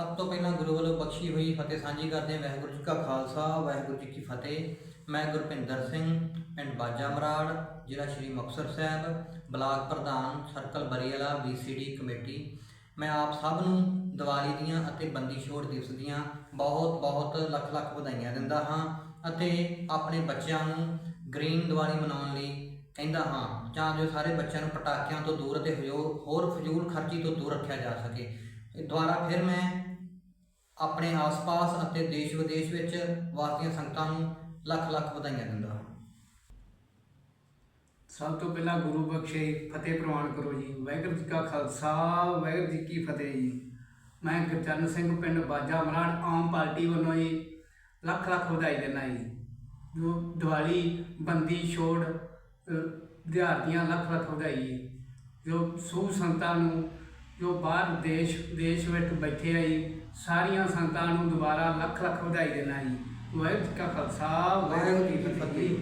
ਸਭ ਤੋਂ ਪਹਿਲਾਂ ਗੁਰੂ ਵੱਲੋਂ ਬਖਸ਼ੀ ਹੋਈ ਫਤਿਹ ਸਾਂਝੀ ਕਰਦੇ ਹਾਂ। ਵਾਹਿਗੁਰੂ ਜੀ ਕਾ ਖਾਲਸਾ, ਵਾਹਿਗੁਰੂ ਜੀ ਕੀ ਫਤਿਹ। ਮੈਂ ਗੁਰਪਿੰਦਰ ਸਿੰਘ, ਪਿੰਡ ਬਾਜਾ ਮਰਾੜ, ਜ਼ਿਲ੍ਹਾ ਸ਼੍ਰੀ ਮੁਕਤਸਰ ਸਾਹਿਬ, ਬਲਾਕ ਪ੍ਰਧਾਨ ਸਰਕਲ ਬਰੀਵਾਲਾ BCD ਕਮੇਟੀ। ਮੈਂ ਆਪ ਸਭ ਨੂੰ ਦੀਵਾਲੀ ਦੀਆਂ ਅਤੇ ਬੰਦੀ ਛੋੜ ਦਿਵਸ ਦੀਆਂ ਬਹੁਤ ਬਹੁਤ ਲੱਖ ਲੱਖ ਵਧਾਈਆਂ ਦਿੰਦਾ ਹਾਂ ਅਤੇ ਆਪਣੇ ਬੱਚਿਆਂ ਨੂੰ ਗ੍ਰੀਨ ਦੀਵਾਲੀ ਮਨਾਉਣ ਲਈ ਕਹਿੰਦਾ ਹਾਂ, ਤਾਂ ਜੋ ਸਾਰੇ ਬੱਚਿਆਂ ਨੂੰ ਪਟਾਕਿਆਂ ਤੋਂ ਦੂਰ ਅਤੇ ਹਜੋ- ਹੋਰ ਫਜ਼ੂਲ ਖਰਚੀ ਤੋਂ ਦੂਰ ਰੱਖਿਆ ਜਾ ਸਕੇ। ਇਹ ਦੁਆਰਾ ਫਿਰ ਮੈਂ ਆਪਣੇ ਆਸ-ਪਾਸ ਅਤੇ ਦੇਸ਼ ਵਿਦੇਸ਼ ਵਿੱਚ ਵਾਸੀਆਂ ਸੰਗਤਾਂ ਨੂੰ ਲੱਖ ਲੱਖ ਵਧਾਈਆਂ ਦਿੰਦਾ ਹਾਂ। ਸਭ ਤੋਂ ਪਹਿਲਾਂ ਗੁਰੂ ਬਖਸ਼ੇ ਫਤਿਹ ਪ੍ਰਵਾਨ ਕਰੋ ਜੀ। ਵਾਹਿਗੁਰੂ ਜੀ ਕਾ ਖਾਲਸਾ, ਵਾਹਿਗੁਰੂ ਜੀ ਕੀ ਫਤਿਹ ਜੀ। ਮੈਂ ਗੁਰਚਰਨ ਸਿੰਘ, ਪਿੰਡ ਬਾਜਾ ਮਰਾੜ, ਆਮ ਪਾਰਟੀ ਵੱਲੋਂ ਜੀ ਲੱਖ ਲੱਖ ਵਧਾਈ ਦਿੰਦਾ ਜੀ। ਜੋ ਦੀਵਾਲੀ, ਬੰਦੀ, ਛੋੜ ਵਿਦਿਆਰਥੀਆਂ ਲੱਖ ਲੱਖ ਵਧਾਈ ਜੀ। ਜੋ ਸੂ ਸੰਤਾਂ ਨੂੰ ਜੋ ਬਾਹਰ ਦੇਸ਼ ਦੇਸ਼ ਵਿੱਚ ਬੈਠੇ ਆ ਜੀ ਸਾਰੀਆਂ ਸੰਗਤਾਂ ਨੂੰ ਦੁਬਾਰਾ ਲੱਖ ਲੱਖ ਵਧਾਈ ਦਿੰਦਾ ਜੀ ਵਾਹਿਗੁਰੂ ਜੀ ਕਾ ਖਾਲਸਾ, ਵਾਹਿਗੁਰੂ ਜੀ ਕੀ ਫਤਿਹ।